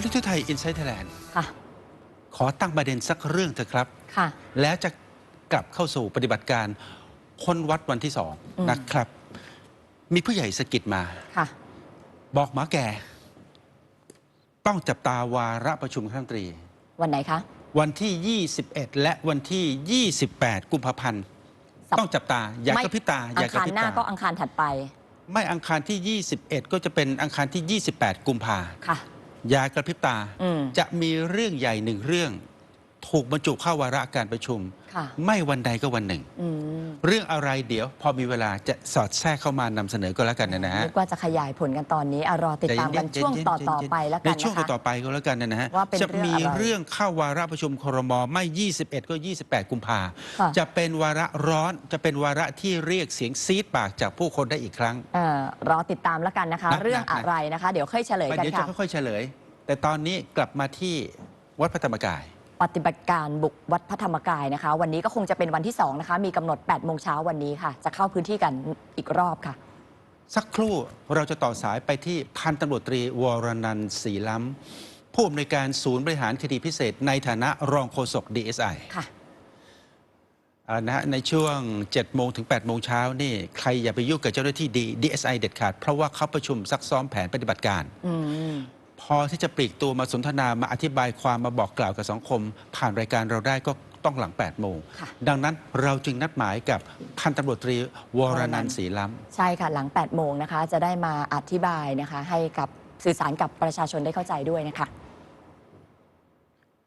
แล้วที่ไทยอินไซต์ไทยแลนด์ค่ะ ขอตั้งประเด็นสักเรื่องเถอะครับ ค่ะ แล้วจะกลับเข้าสู่ปฏิบัติการค้นวัดวันที่สองอืม นะครับ มีผู้ใหญ่สะกิดมา ค่ะ บอกหมาแก่ ต้องจับตาวาระประชุมคณะรัฐมนตรี วันไหนคะ วันที่ 21 และวันที่ 28 กุมภาพันธ์ สัป ต้องจับตา อย่ากระพริบตา ออัย่างกระคารพริบหน้าตา ก็อังคารถัดไป ไม่อังคารที่ 21 ก็จะเป็นอังคารที่ 28 กุมภาค่ะอ ย่ากระพริบตาอืมจะมีเรื่องใหญ่หนึ่งเรื่อง ถูกบรรจุเข้าวาระการประชุมค่ะไม่วันใดก็วันหนึ่งอืมเรื่องอะไรเดี๋ยว พอมีเวลาจะสอดแทรกเข้ามานำเสนอก็แล้วกันนะฮะนึกว่าจะขยายผลกันตอนนี้อะรอติดตามกันใจเย็ช่วงใจต่อเย็ต่อไปแล้วในกันช่วงนะคะต่อๆไปก็แล้วกันนะฮะว่าเป็นจะเรื่องมีอะไรเรื่องเข้าวาระประชุมครมไม่ 21 ก็ 28 กุมภาค่ะจะเป็นวาระร้อนจะเป็นวาระที่เรียกเสียงซีดปากจากผู้คนได้อีกครั้งเอ่อรอติดตามแล้วกันนะคะนะเรื่องนะอะไรนะคะ เดี๋ยวค่อยเฉลยไปกันเดี๋ยวจะค่ะค่อยๆเฉลย แต่ตอนนี้กลับมาที่วัดพระธรรมกาย ปฏิบัติการบุกวัดพระธรรมกายนะคะ วันนี้ก็คงจะเป็นวันที่ 2 นะคะ มีกำหนด8โมงเช้าวันนี้ค่ะ จะเข้าพื้นที่กันอีกรอบค่ะ สักครู่เราจะต่อสายไปที่พันตำรวจตรีวรนันท์ศรีล้ำผู้อำนวยการศูนย์บริหารคดีพิเศษ ในฐานะรองโฆษก DSI ค่ะ อ่านะฮะในช่วง 7 โมงถึง 8 โมงเช้านี่ ใครอย่าไปยุ่งกับเจ้าหน้าที่ดี DSI เด็ดขาด เพราะว่าเขาประชุมซักซ้อมแผนปฏิบัติการ อืม พอที่จะปลีกตัวมาสนทนามาอธิบายความมาบอกกล่าวกับสังคม ผ่านรายการเราได้ก็ต้องหลัง 8 โมงค่ะดังนั้นเราจึงนัดหมายกับพันตำรวจตรีวรนันท์ศรีล้ำ ใช่ค่ะ หลัง 8 โมงนะคะ จะได้มาอธิบายนะคะ ให้กับสื่อสารกับประชาชนได้เข้าใจด้วยนะคะ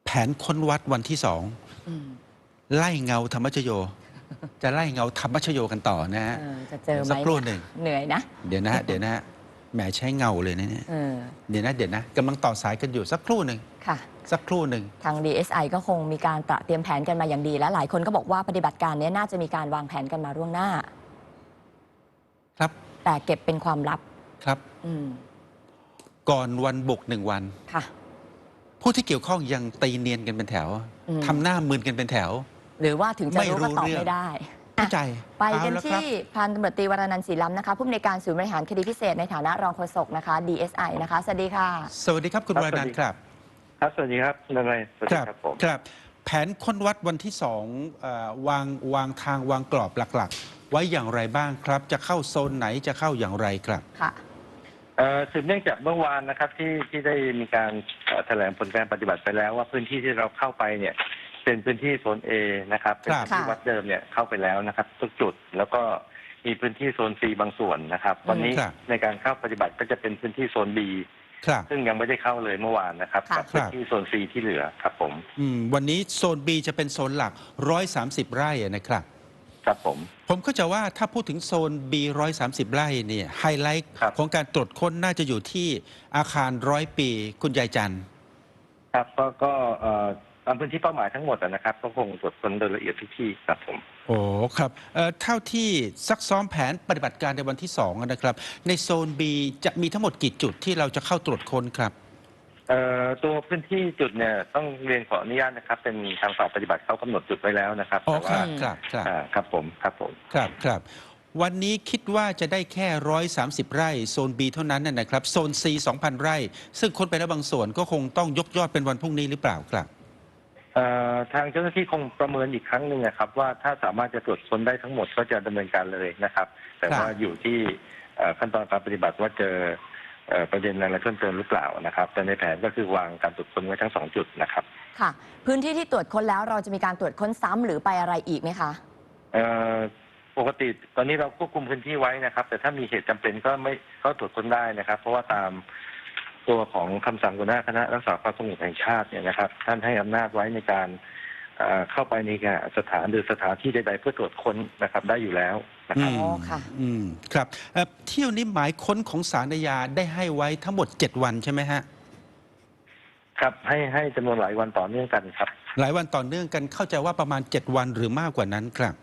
แผนค้นวัดวันที่สองอืมไล่เงาธรรมชโย จะไล่เงาธรรมชโยกันต่อนะฮะเออจะเจอไหมสักครู่หนึ่งเหนื่อยนะ เดี๋ยวนะฮะเดี๋ยวนะฮะ แหมใช้เงาเลยนะเนี่ยเออเดี๋ยวนะเดี๋ยวนะกำลังต่อสายกันอยู่สักครู่หนึ่งค่ะ สักครู่หนึ่ง ทาง DSI ก็คงมีการตระเตรียมแผนกันมาอย่างดี และหลายคนก็บอกว่าปฏิบัติการเนี้น่าจะมีการวางแผนกันมาล่วงหน้า ครับแต่เก็บเป็นความลับ ครับ อืมก่อนวันบุกหนึ่งวัน ค่ะ ผู้ที่เกี่ยวข้องยังตีเนียนกันเป็นแถวอืม ทำหน้ามึนกันเป็นแถว หรือว่าถึงจะไม่รู้รู้ก็ตอบเรื่อง ไม่ได้ เข้าใจไปเอากันละครับที่พันตำรวจตรีวรนันท์ศรีล้ำนะคะผู้อำนวยการศูนย์บริหารคดีพิเศษในฐานะรองโฆษกนะคะ DSI นะคะสวัสดีค่ะ สวัสดีครับคุณครับวรนันท์ครับ ครับสวัสดีครับนายสวัสดีครับผมครับ แผนค้นวัดวันที่สองเอ่อวางวางทางวางกรอบหลักๆ ไว้อย่างไรบ้างครับ จะเข้าโซนไหนจะเข้าอย่างไรครับค่ะเอ่อสืบเนื่องจากเมื่อวานนะครับที่ที่ได้มีการเอ่อแถลงผลการปฏิบัติไปแล้วว่าพื้นที่ที่เราเข้าไปเนี่ย เป็นพื้นที่โซน A นะครับเป็นครับพื้นที่ค่ะวัดเดิมเนี่ยเข้าไปแล้วนะครับ ทุกจุดแล้วก็มีพื้นที่โซน C บางส่วนนะครับอืมวันนี้ครับ ในการเข้าปฏิบัติก็จะเป็นพื้นที่โซน B ครับ ซึ่งยังไม่ได้เข้าเลยเมื่อวานนะครับค่ะ กับพื้นที่โซน C ที่เหลือครับผมอืมวันนี้โซน B จะเป็นโซนหลัก 130 ไร่อะนะครับ ครับผม ผมก็จะว่าถ้าพูดถึงโซน B 130 ไร่เนี่ยไฮไลท์ครับ ของการตรวจค้นน่าจะอยู่ที่อาคารร้อยปีคุณยายจันทร์ ครับก็ก็เอ่อ ตามพื้นที่เป้าหมายทั้งหมดนะครับก็คงตรวจค้นโดยละเอียดทุกที่ครับผม โอ้ครับเอ่อเท่าที่ซักซ้อมแผนปฏิบัติการในวันที่2อะนะครับ ในโซน B จะมีทั้งหมดกี่จุดที่เราจะเข้าตรวจค้นครับ เอ่อตัวพื้นที่จุดเนี่ยต้องเรียนขออนุญาตนะครับ เป็นทางฝ่ายปฏิบัติเขากำหนดจุดไว้แล้วนะครับอ๋อแต่คว่ารับครับครับอ่าครับผมครับผม ครับครับ วันนี้คิดว่าจะได้แค่ 130 ไร่โซน B เท่านั้นนะนะครับ โซน C 2,000 ไร่ ซึ่งค้นไปแล้วบางส่วนก็คงต้องยกยอดเป็นวันพรุ่งนี้หรือเปล่าครับ เอ่อทางเจ้าหน้าที่คงประเมินอีกครั้งหนึ่งนะครับ ว่าถ้าสามารถจะตรวจค้นได้ทั้งหมดก็จะดำเนินการเลยนะครับ แต่ครับว่าอยู่ที่เอ่อขั้นตอนการปฏิบัติว่าเจอเอ่อประเด็นอะไรเพิ่มเติมหรือเปล่านะครับ แต่ในแผนก็คือวางการตรวจค้นไว้ทั้งสองจุดนะครับ ค่ะ พื้นที่ที่ตรวจค้นแล้วเราจะมีการตรวจค้นซ้ำหรือไปอะไรอีกไหมคะ เอ่อปกติตอนนี้เราควบคุมพื้นที่ไว้นะครับ แต่ถ้ามีเหตุจำเป็นก็ไม่ก็ตรวจค้นได้นะครับ เพราะว่าตาม ตัวของคำสั่งหัวหน้าคณะรักษาความสงบแห่งชาติเนี่ยนะครับ ท่านให้อำนาจไว้ในการเอ่อเข้าไปในสถานหรือสถานที่ใดๆเพื่อตรวจค้นนะครับได้อยู่แล้วนะครับอ๋อค่ะ อืมครับเอ่อเที่ยวนี้หมายค้นของสารอาญาได้ให้ไว้ทั้งหมด 7 วันใช่ไหมฮะ ครับให้ให้จำนวนหลายวันต่อเนื่องกันครับ หลายวันต่อเนื่องกันเข้าใจว่าประมาณ 7 วันหรือมากกว่านั้นครับอืมข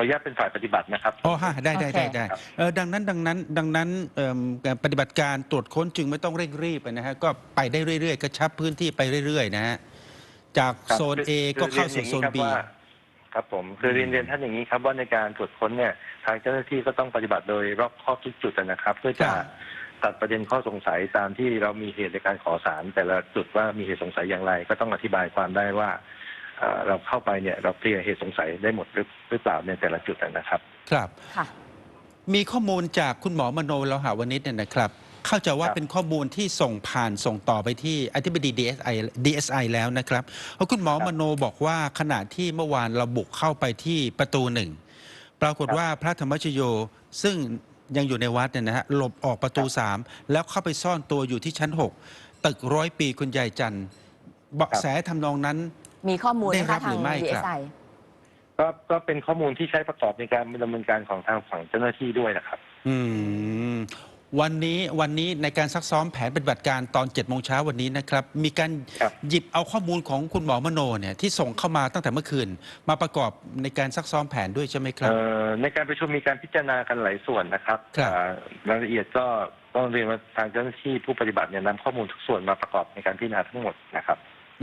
ออนุญาตเป็นฝ่ายปฏิบัตินะครับ อ๋อฮะได้ได้ได้โอเคได้เออดังนั้นดังนั้นดังนั้นเอิ่มการปฏิบัติการตรวจค้นจึงไม่ต้องเร่งรีบนะฮะก็ไปได้เรื่อยๆกระชับพื้นที่ไปเรื่อยๆนะฮะจากครับโซนคือ A ก็เข้าสู่โซนคือ B เรียนอย่างนี้ครับว่าครับผมคือเรียนเรียนท่านอย่างนี้ครับว่าในการตรวจค้นเนี่ยทางเจ้าหน้าที่ก็ต้องปฏิบัติโดยรอบครอบทุกจุดนะครับ เพื่อจะครับ ตัดประเด็นข้อสงสัยตามที่เรามีเหตุในการขอสารแต่ละจุดว่ามีเหตุสงสัยอย่างไร ก็ต้องอธิบายความได้ว่า เอ่อเราเข้าไปเนี่ยเราเคลียร์เหตุสงสัยได้หมดหรือหรือเปล่าในแต่ละจุดนะครับ ครับ ค่ะ มีข้อมูลจากคุณหมอมโนโลหาวนิชเนี่ยนะครับ เข้าใจว่าครับ เป็นข้อมูลที่ส่งผ่านส่งต่อไปที่อธิบดี DSI DSI แล้วนะครับเพราะคุณหมอมโนบอกว่าขณะที่เมื่อวานเราบุกเข้าไปที่ประตูหนึ่ง ปรากฏว่าพระธรรมชโยซึ่งยังอยู่ในวัดเนี่ยนะฮะหลบออกประตู 3 แล้วเข้าไปซ่อนตัวอยู่ที่ชั้น 6 ตึกร้อยปีคุณยายจันทร์เบาะแสทำนองนั้น มีข้อมูลได้นะรัคะบทาหง รือไม่ครับ DSI ก็ก็เป็นข้อมูลที่ใช้ประกอบในการดำเนินการของทางฝั่งเจ้าหน้าที่ด้วยนะครับ อืมวันนี้วันนี้ในการซักซ้อมแผนปฏิบัติการตอน7จ็ดโมงเช้าวันนี้นะครับ มีการครับ หยิบเอาข้อมูลของคุณหมอมโนเนี่ยที่ส่งเข้ามาตั้งแต่เมื่อคืน มาประกอบในการซักซ้อมแผนด้วยใช่ไหมครับ เอ่อในการประชุมมีการพิจารณากันหลายส่วนนะครับครับอ่ารายละเอียดก็ต้องเรียนว่าทางเจ้าหน้าที่ผู้ปฏิบัติเนี่ยนำข้อมูลทุกส่วนมาประกอบในการพิจารณาทั้งหมดนะครับ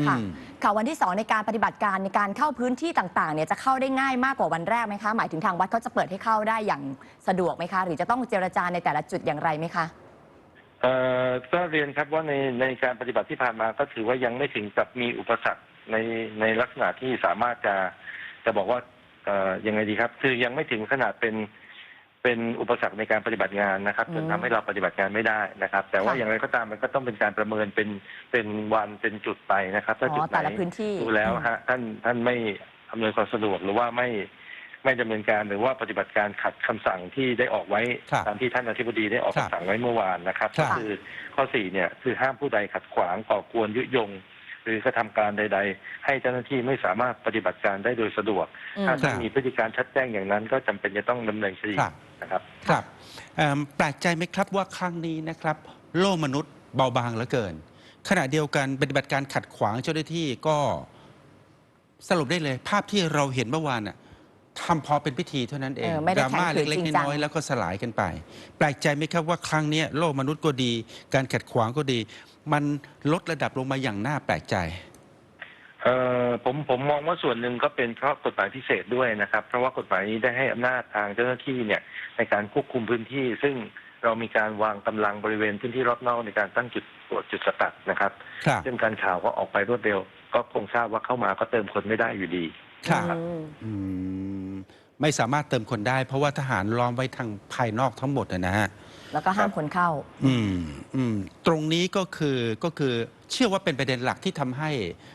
ค่ะอืมค่ะวันที่ 2 ในการปฏิบัติการในการเข้าพื้นที่ต่างๆเนี่ยจะเข้าได้ง่ายมากกว่าวันแรกไหมคะ หมายถึงทางวัดเขาจะเปิดให้เข้าได้อย่างสะดวกไหมคะ หรือจะต้องเจรจาในแต่ละจุดอย่างไรไหมคะ เอ่อก็เรียนครับว่าในในการปฏิบัติที่ผ่านมาก็ถือว่ายังไม่ถึงกับมีอุปสรรคในในลักษณะที่สามารถจะจะบอกว่าเอ่อยังไงดีครับ คือยังไม่ถึงขนาดเป็น เป็นอุปสรรคในการปฏิบัติงานนะครับอืมจนทำให้เราปฏิบัติงานไม่ได้นะครับ แต่ว่าค่ะอย่างไรก็ตามมันก็ต้องเป็นการประเมินเป็นเป็นวันเป็นจุดไปนะครับ ถ้าอ๋จุดอไหนแต่ละพื้นที่ดูแล้วฮะท่านท่านไม่อำนวยความสะดวกหรือว่าไม่ไม่ดำเนินการหรือว่าปฏิบัติการขัดคำสั่งที่ได้ออกไว้ครับตามที่ท่านอธิบดีได้ออกครับคำสั่งไว้เมื่อวานนะครับครัก็บ คือข้อสี่เนี่ยคือห้ามผู้ใดขัดขวางก่อกวนยุยง หรือกระทำการใด ๆ ให้เจ้าหน้าที่ไม่สามารถปฏิบัติการได้โดยสะดวก อืม ถ้าท่านครับมีพฤติการชัดแจ้งอย่างนั้นก็จำเป็นจะต้องดำเนินคดี ครับ นะครับ ครับเอิ่มแปลกใจไหมครับว่าครั้งนี้นะครับ โลกมนุษย์เบาบางเหลือเกิน ขณะเดียวกันปฏิบัติการขัดขวางเจ้าหน้าที่ก็สรุปได้เลย ภาพที่เราเห็นเมื่อวานน่ะทำพอเป็นพิธีเท่านั้นเองเออไม่ได้ดราม่าแข็งขืนเล็กจริงจัๆงน้อยๆแล้วก็สลายกันไป แปลกใจไหมครับว่าครั้งเนี้ยโลกมนุษย์ก็ดี การขัดขวางก็ดี มันลดระดับลงมาอย่างน่าแปลกใจ เอ่อผมผมมองว่าส่วนหนึ่งก็เป็นเพราะกฎหมายพิเศษด้วยนะครับ เพราะว่ากฎหมายนี้ได้ให้อำนาจทางเจ้าหน้าที่เนี่ยในการควบคุมพื้นที่ ซึ่งเรามีการวางกำลังบริเวณพื้นที่รอบนอกในการตั้งจุดตรวจจุดสกัดนะครับครับซึ่งการข่าวก็ออกไปรวดเร็ว ก็คงทราบว่าเข้ามาก็เติมคนไม่ได้อยู่ดี ครับ อืมอืมไม่สามารถเติมคนได้ เพราะว่าทหารล้อมไว้ทางภายนอกทั้งหมดอะนะฮะ แล้วก็ห้ามคนเข้า อืมอืมตรงนี้ก็คือก็คือเชื่อว่าเป็นประเด็นหลักที่ทำให้เอิ่ม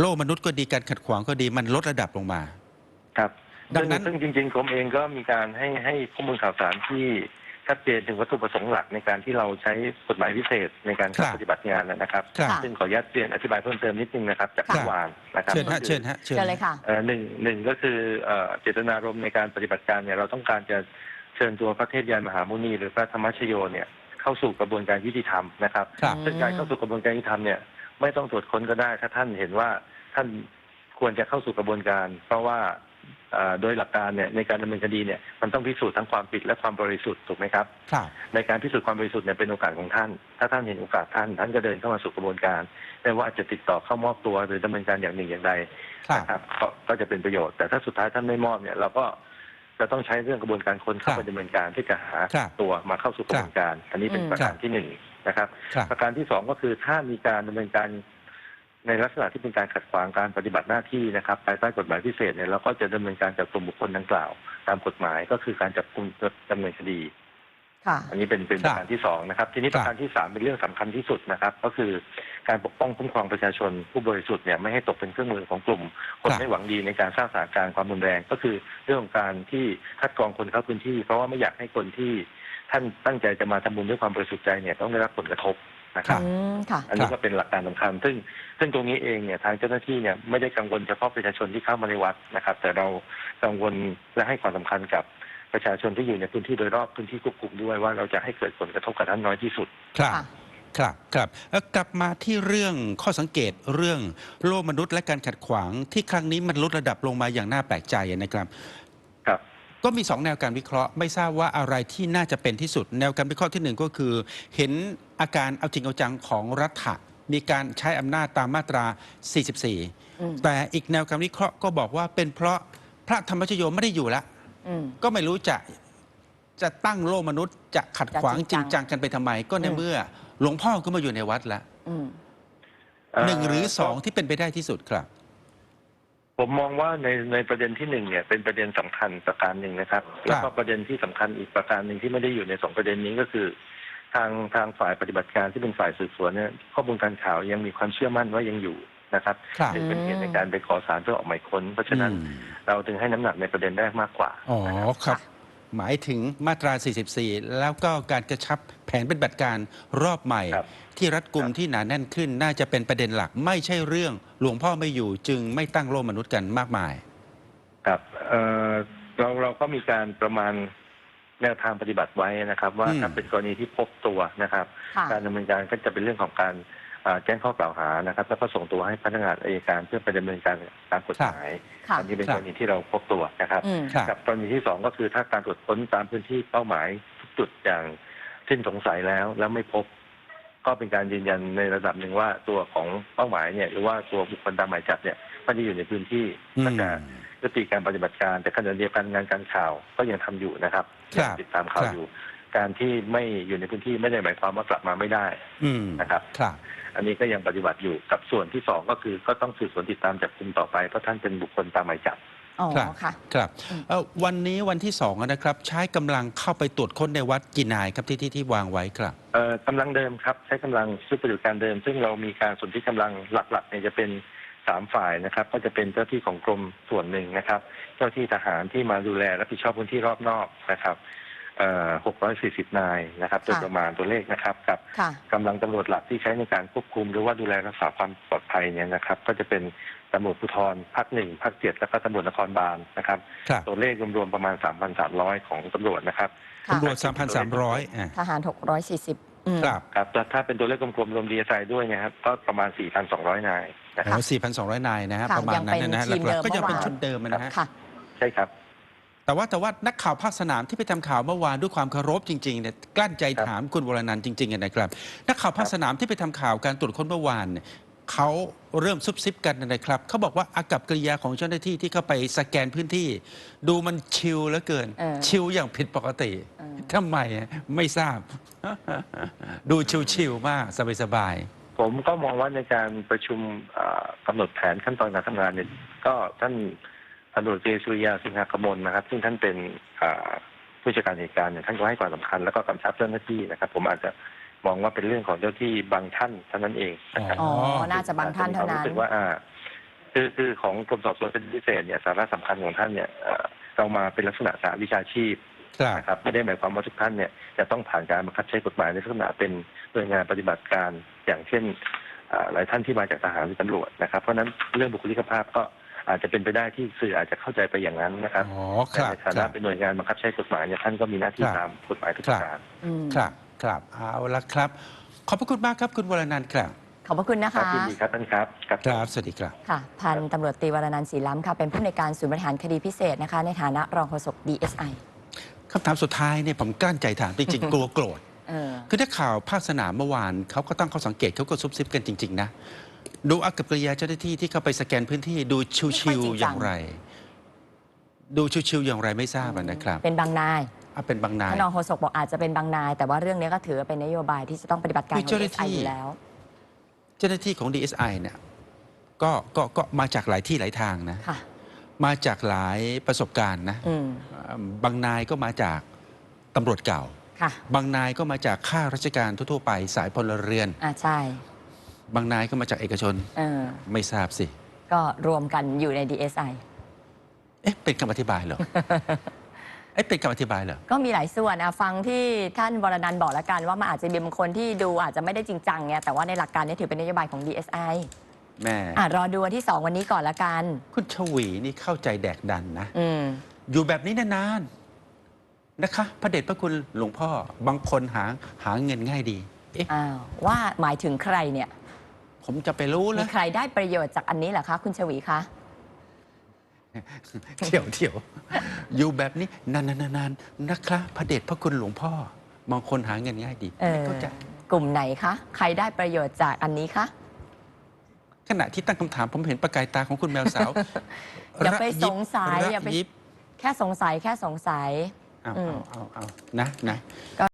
โลกมนุษย์ก็ดีการขัดขวางก็ดีมันลดระดับลงมา ครับดังนั้นซึ่ซึ่งจริงๆผมเองก็มีการให้ให้ข้อมูลข่าวสารที่ชัดเจนถึงวัตถุประสงค์หลักในการที่เราใช้กฎหมายพิเศษในการครับปฏิบัติงานนะครับครับค่ะซึ่งขออนุญาตเรียนอธิบายเพิ่มเติมนิดนึงนะครับ จากครับเมื่อวานนะครับเชิญฮะก็คือเชิญฮะเชิญเจอเลยค่ะเอ่อหนึ่งหนึ่งก็คือเอ่อเจตนารมณ์ในการปฏิบัติการเนี่ยเราต้องการจะเชิญตัวพระเทพยานมหามุนี หรือพระธรรมชโยเนี่ยเข้าสู่กระบวนการยุติธรรมนะครับครับซึ่งการเข้าสู่กระบวนการยุติธรรมเนี่ย ไม่ต้องตรวจค้นก็ได้ ถ้าท่านเห็นว่าท่านควรจะเข้าสู่กระบวนการ เพราะว่าเอ่อโดยหลักการเนี่ยในการดำเนินคดีเนี่ยมันต้องพิสูจน์ทั้งความผิดและความบริสุทธิ์ถูกไหมครับครับ ในการพิสูจน์ความบริสุทธิ์เนี่ยเป็นโอกาสของท่าน ถ้าท่านเห็นโอกาสท่าน ท่านก็เดินเข้ามาสู่กระบวนการไม่ว่าจะติดต่อเข้ามอบตัวหรือดำเนินการอย่างหนึ่งอย่างใดครับ นะครับก็ก็จะเป็นประโยชน์ แต่ถ้าสุดท้ายท่านไม่มอบเนี่ยเราก็จะต้องใช้เรื่องกระบวนการคนเข้าครับไปดำเนินการที่จะหาครับตัวมาเข้าสู่กระบวนการ อันนี้เป็นอืมประการที่หนึ่ง นะครับ ครับประการที่สองก็คือถ้ามีการดำเนินการในลักษณะที่เป็นการขัดขวางการปฏิบัติหน้าที่นะครับภายใต้กฎหมายพิเศษเนี่ยเราก็จะดำเนินการจับกลุ่มบุคคลดังกล่าว ตามกฎหมายก็คือการจับกลุ่มดำเนินคดี ค่ะ อันนี้เป็นเป็นคปรับระการที่สองนะครับ ทีนี้ครับ ประการที่สามเป็นเรื่องสำคัญที่สุดนะครับ ก็คือการปกป้องคุ้มครองประชาชนผู้บริสุทธิ์เนี่ยไม่ให้ตกเป็นเครื่องมือของกลุ่ม คนครับไม่หวังดีในการสร้างสถานการณ์ความรุนแรง ก็คือเรื่องของการที่คัดกรองคนเข้าพื้นที่ เพราะว่าไม่อยากให้คนที่ ท่านตั้งใจจะมาทำบุญด้วยความบริสุทธิ์ใจเนี่ยต้องได้รับผลกระทบนะครับ อืมค่ะ อันนี้ก็เป็นหลักการสำคัญ ซึ่งซึ่งตรงนี้เองเนี่ยทางเจ้าหน้าที่เนี่ยไม่ได้กังวลเฉพาะประชาชนที่เข้ามาในวัดนะครับ แต่เรากังวลและให้ความสำคัญกับประชาชนที่อยู่ในพื้นที่โดยรอบพื้นที่ควบคุมด้วยว่าเราจะให้เกิดผลกระทบกับท่านน้อยที่สุด ครับ ค่ะ ครับครับเอ่อกลับมาที่เรื่องข้อสังเกตเรื่องโลกมนุษย์และการขัดขวางที่ครั้งนี้มันลดระดับลงมาอย่างน่าแปลกใจนะครับครับ ก็มีสองแนวการวิเคราะห์ไม่ทราบว่าอะไรที่น่าจะเป็นที่สุด แนวการวิเคราะห์ที่หนึ่งก็คือ เห็นอาการเอาจริงเอาจังของรัฐะมีการใช้อำนาจตามมาตรา 44อืมแต่อีกแนวการวิเคราะห์ก็บอกว่าเป็นเพราะพระธรรมชโยไม่ได้อยู่ละอืมก็ไม่รู้จะจะตั้งโลกมนุษย์จะขัดขวางจะจจริริงงจัจังงกันไปทำไม ก็ในอืมเมื่อ หลวงพ่อก็มาอยู่ในวัดแล้วอืมหนึ่งหรือสองที่เป็นไปได้ที่สุดครับ ผมมองว่าในในประเด็นที่หนึ่งเนี่ยเป็นประเด็นสำคัญประการหนึ่งนะครับ แล้วก็ประเด็นที่สำคัญอีกประการหนึ่งที่ไม่ได้อยู่ในสองประเด็นนี้ก็คือ ทางทางฝ่ายปฏิบัติการที่เป็นฝ่ายสืบสวนเนี่ยข้อมูลการข่าวยังมีความเชื่อมั่นว่ายังอยู่นะครับครับจึงเป็นเหตุในการไปขอสารเพื่อออกหมายค้น เพราะฉะนั้นอืมเราถึงให้น้ำหนักในประเด็นแรกมากกว่าอ๋อนะครับครับ หมายถึงมาตรา 44 แล้วก็การกระชับแผนปฏิบัติการรอบใหม่ครับที่รัดกุมครับที่หนาแน่นขึ้นน่าจะเป็นประเด็นหลักไม่ใช่เรื่อง หลวงพ่อไม่อยู่จึงไม่ตั้งโลกมนุษย์กันมากมาย ครับเอ่อเราเราก็มีการประมาณแนวทางปฏิบัติไว้นะครับ ว่าอืมถ้าเป็นกรณีที่พบตัวนะครับ ค่ะการดำเนินการก็จะเป็นเรื่องของการอ่าแจ้งข้อกล่าวหานะครับ แล้วก็ส่งตัวให้พนักงานอายการเพื่อไปดำเนินการตามกฎหมายค่ะอันนี้เป็นครักบรณีที่เราพบตัวนะครับ อืมครับ กับกรณีที่สองก็คือถ้าการตรวจค้นตามพื้นที่เป้าหมายทุกจุดอย่างสิ้นสงสัยแล้ว แล้วไม่พบ ก็เป็นการยืนยันในระดับหนึ่งว่าตัวของเป้าหมายเนี่ยหรือว่าตัวบุคคลตามหมายจับเนี่ยไม่ได้อยู่ในพื้นที่อืมก็จะยุติการปฏิบัติการแต่ขณะเดียวกันงานการข่าวก็ยังทำอยู่นะครับครับยังติดตามข่าวครับอยู่ การที่ไม่อยู่ในพื้นที่ไม่ได้หมายความว่ากลับมาไม่ได้อืมนะครับครับอันนี้ก็ยังปฏิบัติอยู่กับส่วนที่สองก็คือก็ต้องสืบสวนติดตามจับกุมต่อไปเพราะท่านเป็นบุคคลตามหมายจับ อ๋อครับค่ะ ครับอืมเอ่อวันนี้วันที่สองนะครับ ใช้กำลังเข้าไปตรวจค้นในวัดกี่นายครับที่ที่ที่วางไว้ครับ เอ่อกำลังเดิมครับใช้กำลังชุดปฏิบัติการเดิม ซึ่งเรามีการส่วนที่กำลังหลักๆเนี่ยจะเป็นสามฝ่ายนะครับ ก็จะเป็นเจ้าที่ของกรมส่วนหนึ่งนะครับ เจ้าที่ทหารที่มาดูแลรับผิดชอบพื้นที่รอบนอกนะครับเอ่อ 640 นายนะครับโดยค่ะประมาณตัวเลขนะครับกับค่ะกำลังตำรวจหลักที่ใช้ในการควบคุม หรือว่าดูแลรักษาความปลอดภัยเนี่ยนะครับ ก็จะเป็นตำรวจภูธรภาคหนึ่งภาคเจ็ดแล้วก็ตำรวจนครบาลนะครับครับตัวเลขรวมๆประมาณ 3,300 ของตำรวจนะครับค่ะตำรวจ 3,300อะทหาร 640อืมครับครับแต่ถ้าเป็นตัวเลขกลมๆรวมดีเอสไอด้วยเนะครับก็ประมาณ 4,200 นายนะคโอ้รับ4,200 นายนะฮะค่ะประมาณนั้นนะฮะยังเป็นทีมหลักๆก็เดิยังมเป็นเมื่อวานชุดเดิมนะฮะค่ะใช่ครับ แต่ว่าแต่ว่านักข่าวภาคสนามที่ไปทำข่าวเมื่อวานด้วยความเคารพจริงๆเนี่ยกลั้นใจครับถามคุณวรนันท์จริงๆอะนะครับ นักข่าวภาคสนามที่ไปทำข่าวการตรวจค้นเมื่อวานเนี่ยเขาเริ่มซุบซิบกันนะครับ เขาบอกว่าอากับกริยาของเจ้าหน้าที่ที่เข้าไปสแกนพื้นที่ ดูมันชิลเหลือเกินเออชิลอย่างผิดปกติเออทำไมอะไม่ทราบ ดูชิลๆมากสบายผมก็มองว่าในการประชุมเอ่อกำหนดแผนขั้นตอนการทำงานเนี่ยก็ท่าน ตำรวจตรีสุริยาสิงหากมลนะครับ ซึ่งท่านเป็นอ่าผู้จัดการเหตุการณ์เนี่ยท่านก็ให้ความสำคัญแล้วก็กำชับเจ้าหน้าที่นะครับ ผมอาจจะมองว่าเป็นเรื่องของเจ้าที่บางท่านเท่านั้นเองนะครับอ๋อ น่าจะบางท่านเท่านั้นรู้สึกว่าอ่าคือคือของกรมสอบสวนคดีพิเศษเนี่ยสาระสำคัญของท่านเนี่ยเอ่อเรามาเป็นลักษณะสาวิชาชีพๆครับนะครับไม่ได้หมายความว่าทุกท่านเนี่ยจะต้องผ่านการบังคับใช้กฎหมายในลักษณะเป็นหน่วยงานปฏิบัติการอย่างเช่นอ่าหลายท่านที่มาจากทหารหรือตำรวจนะครับ เพราะฉะนั้นเรื่องบุคลิกภาพก็ อาจจะเป็นไปได้ที่สื่ออาจจะเข้าใจไปอย่างนั้นนะครับอ๋อคแต่รับในฐาคนะรับ เป็นหน่วยงานบังคับใช้กฎหมายเนี่ยท่านก็มีหน้าที่ครับ ตามกฎหมายทุกครับประการ อืมครับครับเอาละครับ ขอบพระคุณมากครับคุณวรนันท์ครับขอบพระคุณนะครัคะ บยินดีครับท่านครับครับ ครับสวัสดีครับ ค่ะ พันตำรวจตรีวรนันท์ศรีล้ำค่ะ เป็นผู้ในวยการศูนย์บริหารคดีพิเศษนะคะ ในฐานะรองโฆษก DSI คำถามสุดท้ายเนี่ยผมกลั้นใจถามจริงๆ กลัวโกรธ เออ คือถ้าข่าวภาคสนามเมื่อวานเขาก็ตั้งข้อสังเกตเขาก็ซุบซิบกันจริง ๆ นะ ดูอากับกริยาเจ้าหน้าที่ที่เข้าไปสแกนพื้นที่ดูชิวๆอย่างไร ดูชิวๆอย่างไรไม่ทราบอะนะครับ เป็นบางนายอะเป็นบางนายท่านรองโฆษกบอกอาจจะเป็นบางนาย แต่ว่าเรื่องนี้ก็ถือว่าเป็นนโยบายที่จะต้องปฏิบัติการคือของเจ้าหน้า DSI ที่อยู่แล้ว เจ้าหน้าที่ของ DSI เนี่ยก็ก็ก็มาจากหลายที่หลายทางนะค่ะ มาจากหลายประสบการณ์นะอืมอ่าบางนายก็มาจากตำรวจเก่า ค่ะ บางนายก็มาจากข้าราชการทั่วๆไปสายพลเรือน อ่าใช่ บางนายก็มาจากเอกชนเออไม่ทราบสิ ก็รวมกันอยู่ใน DSI เอ๊ะเป็นคำอธิบายเหรอ เอ๊ะเป็นคำอธิบายเหรอ ก็มีหลายส่วนอะฟังที่ท่านวรนันท์บอกแล้วกันว่ามันอาจจะมีบางคนที่ดูอาจจะไม่ได้จริงจังไงแต่ว่าในหลักการนี้ถือเป็นนโยบายของ DSI แม่ อะรอดูวันที่ 2 วันนี้ก่อนละกัน คุณชวีนี่เข้าใจแดกดันนะ อืม อยู่แบบนี้นานๆนะคะพระเดชพระคุณหลวงพ่อ บางคนหาหาเงินง่ายดี เอ๊ะ อ้าว ว่าหมายถึงใครเนี่ย ผมจะไปรู้มีแล้วใครได้ประโยชน์จากอันนี้เหรอคะคุณชวีคะเที่ยวเที่ยวอยู่แบบนี้นานๆๆนะคะพระเดชพระคุณหลวงพ่อบางคนหาเงินง่ายดีเอไม่อเข้าใจ กลุ่มไหนคะใครได้ประโยชน์จากอันนี้คะขณะที่ตั้งคำถามผมเห็นประกายตาของคุณแมวสาวอย่าไปสงสัยระอย่าไปยิบแค่สงสัยแค่สงสัย เอาอืมเอาเอาเอานะนะ